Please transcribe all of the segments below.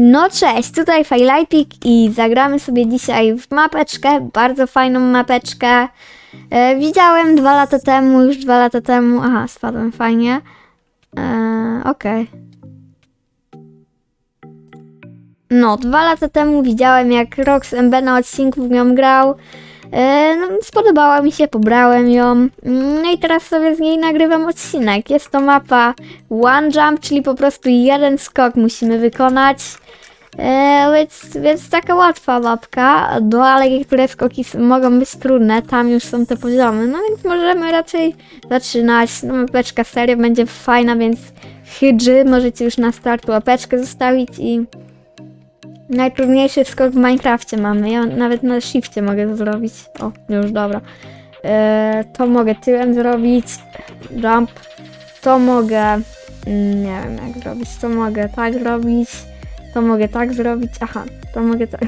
No cześć, tutaj Fajlajpik i zagramy sobie dzisiaj w mapeczkę, bardzo fajną mapeczkę. E, widziałem dwa lata temu, już dwa lata temu, aha, spadłem fajnie. E, Okej. No, dwa lata temu widziałem jak Rox MB na odcinku w nią grał. E, no, spodobała mi się, pobrałem ją. No i teraz sobie z niej nagrywam odcinek. Jest to mapa One Jump, czyli po prostu jeden skok musimy wykonać. E, więc, więc taka łatwa mapka, no ale niektóre skoki mogą być trudne, tam już są te poziomy, no więc możemy raczej zaczynać. No mapeczka serio będzie fajna, więc hydży możecie już na start łapeczkę zostawić i najtrudniejszy skok w Minecrafcie mamy. Ja nawet na shifcie mogę zrobić. O, już dobra. E, to mogę tyłem zrobić. Jump. To mogę. mm, Nie wiem jak zrobić. To mogę tak zrobić. To mogę tak zrobić. Aha, to mogę tak.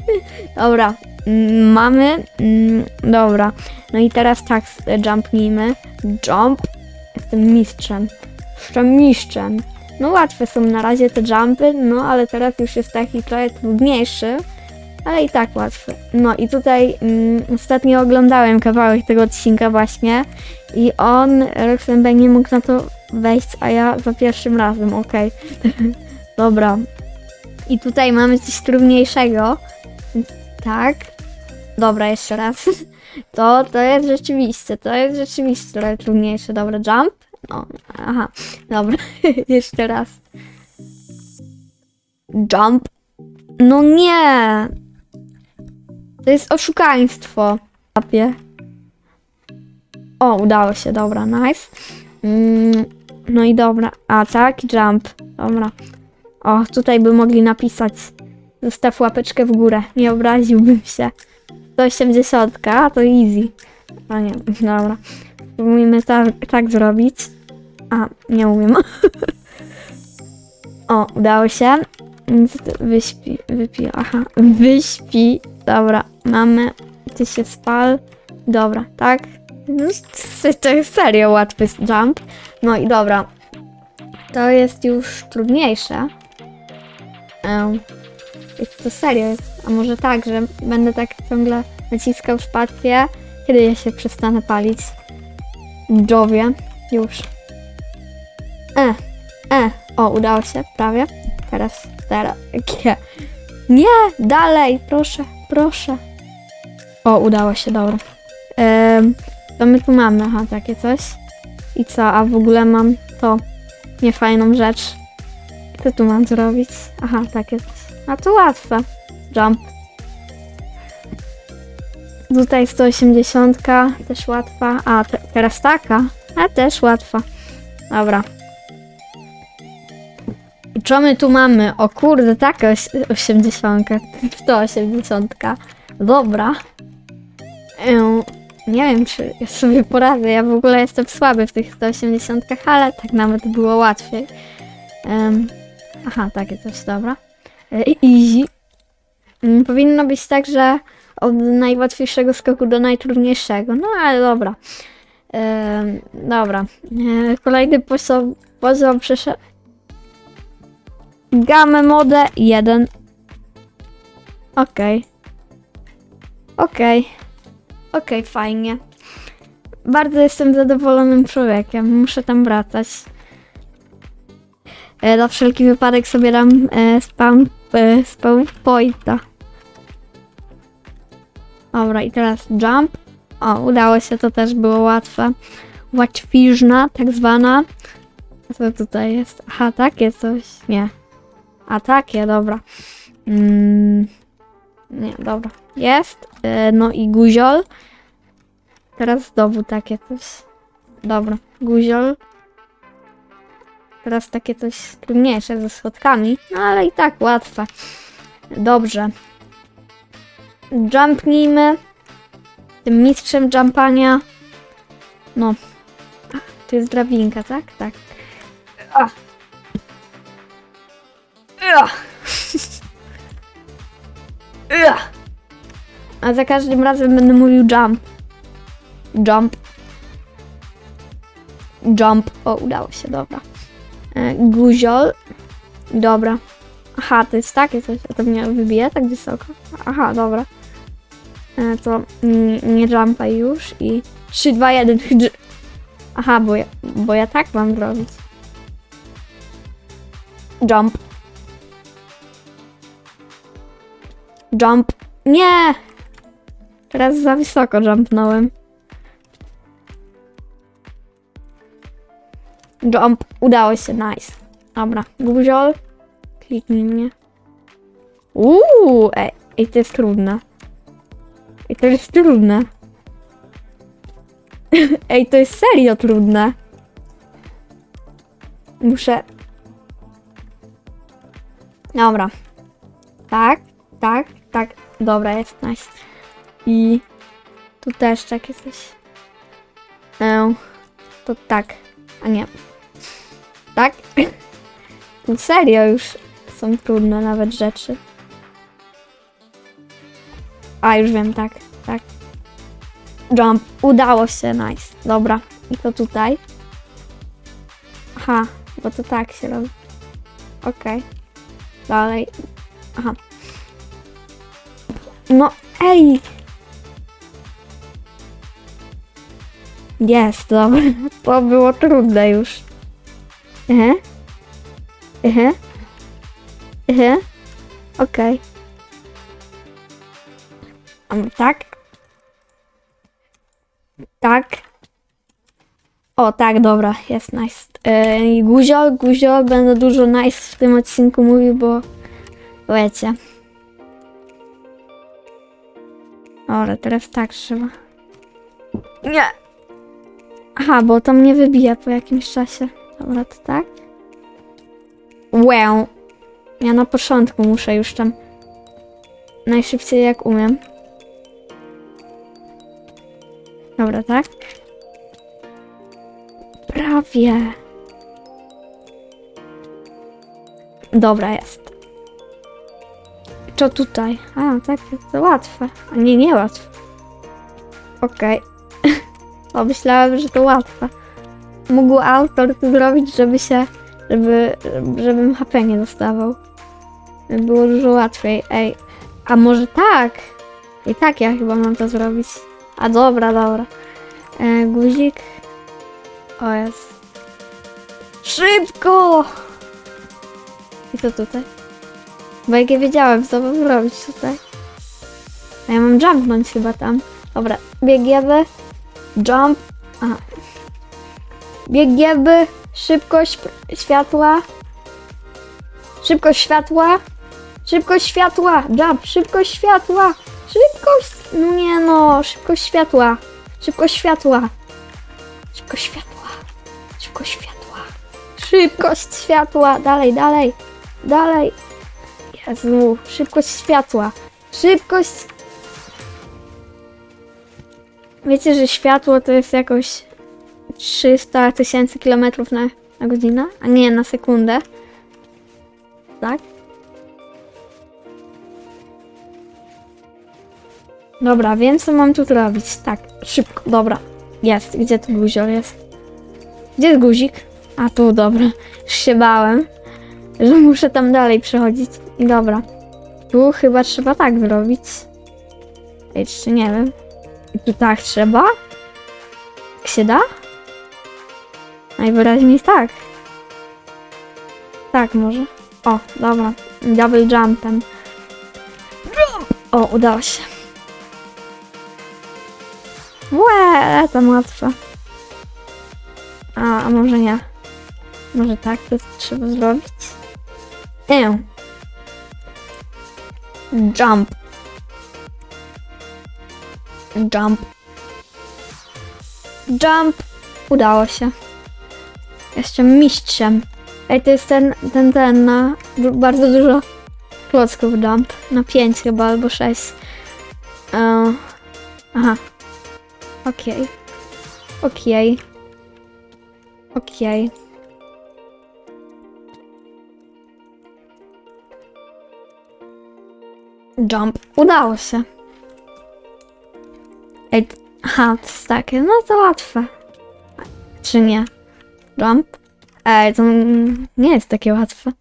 dobra. mm, Mamy. mm, Dobra. No i teraz tak jumpnijmy. Jump. Jestem mistrzem. Jestem mistrzem. No łatwe są na razie te jumpy, no ale teraz już jest taki trochę trudniejszy, ale i tak łatwy. No i tutaj mm, ostatnio oglądałem kawałek tego odcinka właśnie i on, Roxanne nie mógł na to wejść, a ja za pierwszym razem, okej. Dobra. I tutaj mamy coś trudniejszego, tak. Dobra, jeszcze raz. To, to jest rzeczywiście, to jest rzeczywiście trochę trudniejsze. Dobra, jump. No, aha, dobra, jeszcze raz. Jump. No nie! To jest oszukaństwo. Łapie. O, udało się, dobra, nice. Mm, no i dobra, atak, jump, dobra. O, tutaj by mogli napisać. Zostaw łapeczkę w górę, nie obraziłbym się. 180, a to easy. A nie, dobra. Spróbujmy tak, tak zrobić. A, nie umiem. o, udało się. Wyśpi, wypi, aha, wyśpi. Dobra, mamy. Ty się spal. Dobra, tak. No, to jest serio łatwy jump. No i dobra. To jest już trudniejsze. Jak to serio jest. A może tak, że będę tak ciągle naciskał spację, kiedy ja się przestanę palić. Jowie. Już. E, e. O, udało się, prawie. Teraz, teraz. Nie. Nie, dalej, proszę, proszę. O, udało się, dobra. Em, to my tu mamy, aha, takie coś. I co, a w ogóle mam to niefajną rzecz. Co tu mam zrobić? Aha, takie coś. A to łatwe. Jump. Tutaj 180, też łatwa. A, te, teraz taka. A też łatwa. Dobra. Co my tu mamy? O kurde, taka oś- 80. 180. Dobra. Nie wiem, czy ja sobie poradzę. Ja w ogóle jestem słaby w tych 180, ale tak nawet było łatwiej. Ym, aha, takie coś, dobra. E, Easy. Powinno być tak, że od najłatwiejszego skoku do najtrudniejszego. No ale dobra. Em, dobra. E, kolejny poziom, poziom przeszedł. Gamę modę 1. Okej. Okej. Okej, fajnie. Bardzo jestem zadowolonym człowiekiem. Muszę tam wracać. E, na wszelki wypadek sobie dam e, spam, e, spam pointa. Dobra, i teraz jump. O, udało się, to też było łatwe. Łatwiżna, tak zwana. Co tutaj jest? Aha, takie coś. Nie. A takie, dobra. Mm, nie, dobra. Jest. E, no i guziol. Teraz znowu takie coś. Dobra, guziol. Teraz takie coś trudniejsze ze schodkami, no ale i tak łatwe. Dobrze. Jumpnijmy. Tym mistrzem jumpania. No. A, Tu jest drabinka, tak? Tak. A. A za każdym razem będę mówił jump. Jump. Jump. O, udało się, dobra. E, Guziol. Dobra. Aha, to jest takie coś, a to mnie wybije tak wysoko. Aha, dobra. E, to nie jumpaj już i 3, 2, 1. hdż. Aha, bo ja, bo ja tak mam zrobić. Jump. Jump. Nie! Teraz za wysoko jumpnąłem. Jump. Udało się, nice. Dobra, guziol. Kliknij mnie. Uuu, ej, ej, to jest trudne. Ej, to jest trudne. ej, to jest serio trudne. Muszę... Dobra. Tak, tak, tak. Dobra, jest nice. I tu też takie coś. E, to tak, a nie. Tak? Tu serio już są trudne nawet rzeczy. A, już wiem, tak, tak. Jump. Udało się, nice. Dobra. I to tutaj. Aha, bo to tak się robi. Okej. Dalej. Aha. No, ej! Jest, dobra. To było trudne już. Mhm. Mhm. Mhm. Okej. Um, tak. Tak. O, tak, dobra, jest nice. Yy, guzio, guzio, będę dużo nice w tym odcinku mówił, bo wiecie. Dobra, teraz tak trzeba. Nie! Aha, bo to mnie wybije po jakimś czasie. Dobra, to tak. Wow. Ja na początku muszę już tam najszybciej jak umiem. Dobra, tak? Prawie. Dobra, jest. Co tutaj? A, tak, to łatwe. A nie, nie łatwe. Okej. O, myślałem, że to łatwe. Mógł autor to zrobić, żeby się, żeby, żebym HP nie dostawał. Było dużo łatwiej. Ej, a może tak? I tak ja chyba mam to zrobić. A dobra, dobra. E, guzik. O, jest. Szybko! I co tutaj? Bo jak ja wiedziałem, co mam zrobić tutaj. A ja mam jumpnąć chyba tam. Dobra, biegniemy. Jump. Aha. Szybkość światła. Szybkość światła. Szybkość światła. Jump. Szybkość światła. Szybkość. Nie no. Szybkość światła. Szybkość światła. Szybkość światła. Szybkość światła. Szybkość światła. Dalej, dalej. Dalej. Szybkość światła. Szybkość Wiecie, że światło to jest jakoś 300 tysięcy kilometrów na, na godzinę? A nie, na sekundę. Tak? Dobra, wiem co mam tu zrobić. Tak, szybko, dobra. Jest, gdzie tu guzior jest? Gdzie jest guzik? A tu, dobra. Już się bałem, że muszę tam dalej przechodzić. I dobra. Tu chyba trzeba tak zrobić. Jeszcze nie wiem. I tu tak trzeba? Jak się da? Najwyraźniej tak. Tak może. O, dobra. Double jumpem. Jump! O, udało się. Łe, tam łatwe. A, a może nie. Może tak to trzeba zrobić? Nie. Jump. Jump. Jump. Udało się. Jestem mistrzem. Ej, to jest ten, ten, ten na bardzo dużo klocków jump. Na 5 chyba, albo 6. E, aha. Okej. Okej. Okej. Jump. Udało się. Ej, aha, to jest takie, no to łatwe. Czy nie? Jump? Ej, to nie jest takie łatwe.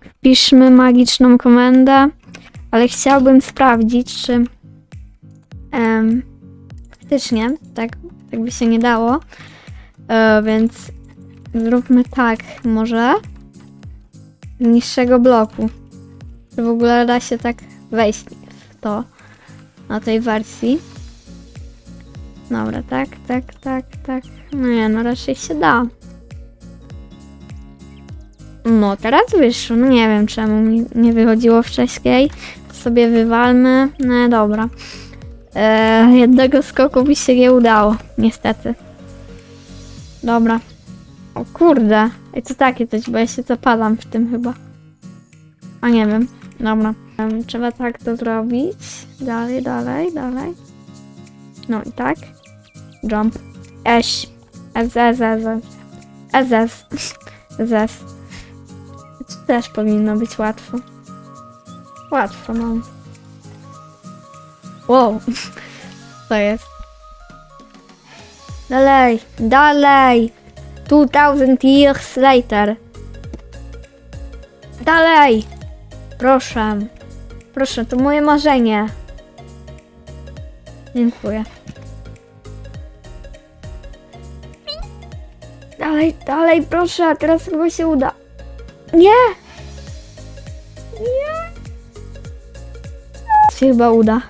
Wpiszmy magiczną komendę, ale chciałbym sprawdzić, czy em, faktycznie tak, tak by się nie dało. E, więc zróbmy tak może z niższego bloku. W ogóle da się tak wejść w to na tej wersji. Dobra, tak, tak, tak, tak. No nie, no raczej się da. No, teraz wyszło. No nie wiem czemu mi nie wychodziło wcześniej. Sobie wywalmy. No dobra. E, jednego skoku mi się nie udało, niestety. Dobra. O kurde. I co takie coś, bo ja się zapalam w tym chyba. A nie wiem. Dobra. Trzeba tak to zrobić. Dalej, dalej, dalej. No i tak. Jump. Eś. Ez, ez, ez, ez. Ez, ez. To też powinno być łatwo. Łatwo mam. Wow. To jest. Dalej, dalej. 2000 years later. Dalej. Proszę. Proszę, to moje marzenie. Dziękuję. Dalej, dalej, proszę, teraz chyba się uda. Nie! Nie! Się chyba uda.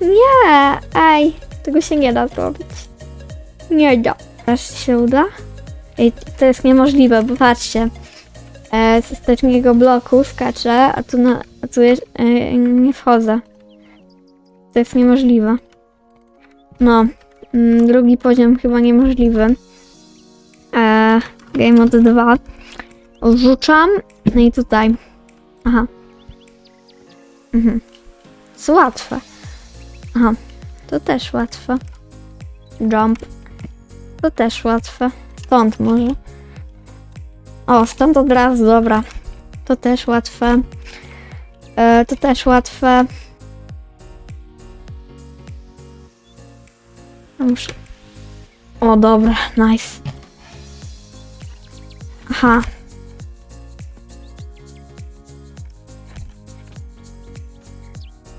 Nie! Ej, tego się nie da zrobić. Nie da. Teraz się uda? Ej, to jest niemożliwe, bo patrzcie. E, z ostatniego bloku skaczę, a tu, na, a tu jest, e, nie wchodzę. To jest niemożliwe. No, mm, drugi poziom chyba niemożliwy. E, game mode 2. Odrzucam. No i tutaj. Aha. Mhm. To łatwe. Aha. To też łatwe. Jump. To też łatwe. Stąd może. O, stąd od razu, dobra. To też łatwe. E, to też łatwe. Muszę... O, dobra, nice. Aha.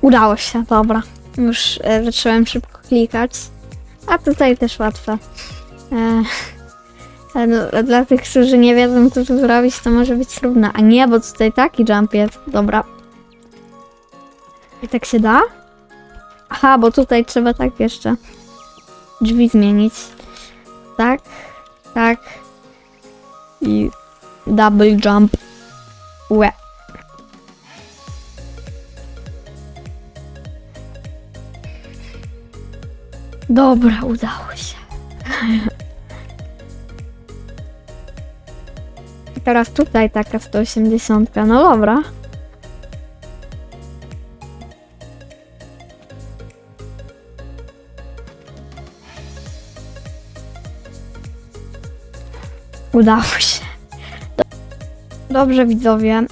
Udało się, dobra. Już e, zacząłem szybko klikać. A tutaj też łatwe. E, ale no, dla tych, którzy nie wiedzą, co tu zrobić, to może być trudne. A nie, bo tutaj taki jump jest. Dobra. I tak się da? Aha, bo tutaj trzeba tak jeszcze drzwi zmienić. Tak, tak. I double jump. Łe. Dobra, udało się. Teraz tutaj taka 180. No dobra. Udało się. Do- Dobrze, widzowie.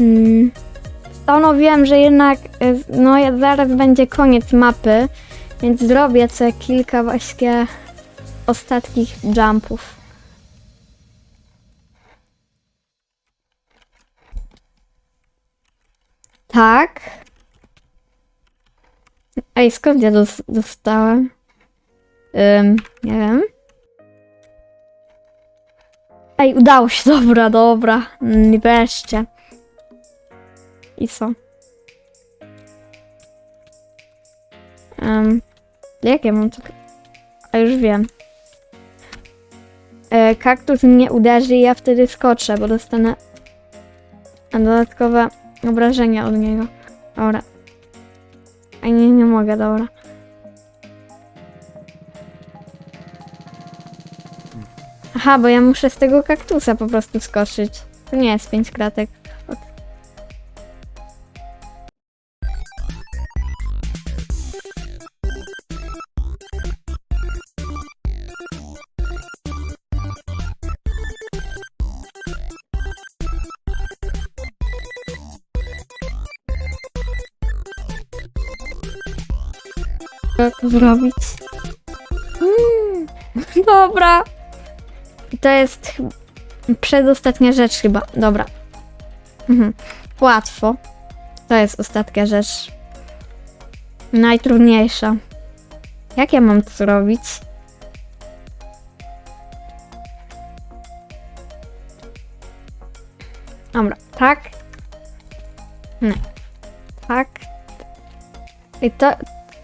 Mm. Postanowiłem, że jednak y, no zaraz będzie koniec mapy, więc zrobię co kilka właśnie ostatnich jumpów. Tak. Ej, skąd ja dos- dostałem? Ym, nie wiem. Ej, udało się, dobra, dobra. Mm, Wreszcie. I co? Um, jak ja mam to... A już wiem. E, kaktus mnie uderzy i ja wtedy skoczę, bo dostanę dodatkowe obrażenia od niego. Dobra. A nie, nie mogę, dobra. Aha, bo ja muszę z tego kaktusa po prostu skoczyć. To nie jest pięć kratek. To zrobić? Mm, dobra. To jest. Przedostatnia rzecz chyba. Dobra. Mhm. Łatwo. To jest ostatnia rzecz. Najtrudniejsza. Jak ja mam to zrobić? Dobra, tak. Nie. Tak. I to,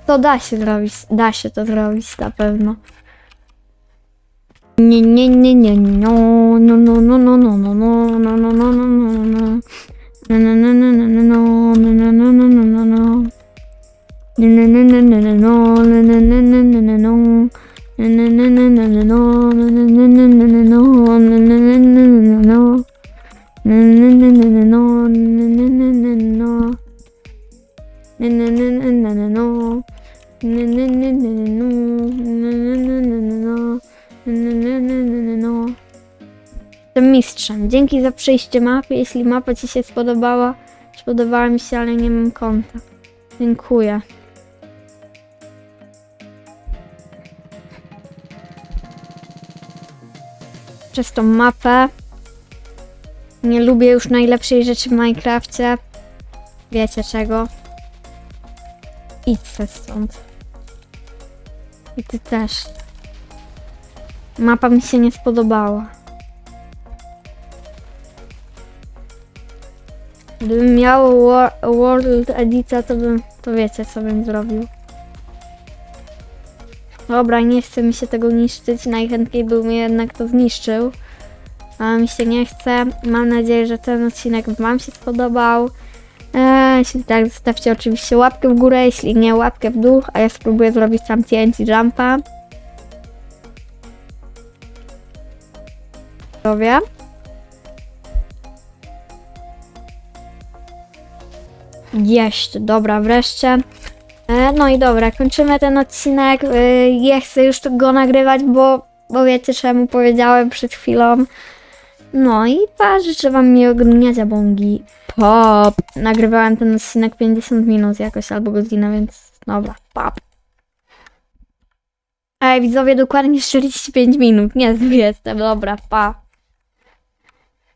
to da się zrobić. Da się to zrobić na pewno. Nie, nie, nie, nie, no, no, no, no, no, no, no, no, no, no, no, no, no, no. No, no, no, no, no, no, no, no, no, no, no, no, no. No, no, no, no, no, no, no, no, no, no, no, no, no, no. No, no, no, no, no, no, no, no, no, Jestem mistrzem. Dzięki za przejście mapy. Jeśli mapa Ci się spodobała, spodobała mi się, ale nie mam konta. Dziękuję. Przez tą mapę. Nie lubię już najlepszej rzeczy w Minecrafcie. Wiecie czego? Idź se stąd. I ty też. Mapa mi się nie spodobała. Gdybym miał Wo- World Edita, to bym, to wiecie co bym zrobił. Dobra, nie chce mi się tego niszczyć, najchętniej bym jednak to zniszczył. A mi się nie chce. Mam nadzieję, że ten odcinek Wam się spodobał. Jeśli tak, zostawcie oczywiście łapkę w górę, jeśli nie łapkę w dół, a ja spróbuję zrobić tam TNT Jumpa. Zdrowia. Jeść, dobra, wreszcie. E, no i dobra, kończymy ten odcinek. E, nie chcę już go nagrywać, bo, bo wiecie czemu powiedziałem przed chwilą. No i pa, życzę wam miłego dnia, zabągi. Pop! Nagrywałem ten odcinek 50 minut jakoś, albo godzinę, więc dobra, pop. Ej, widzowie, dokładnie 45 minut, nie jestem, dobra, pa.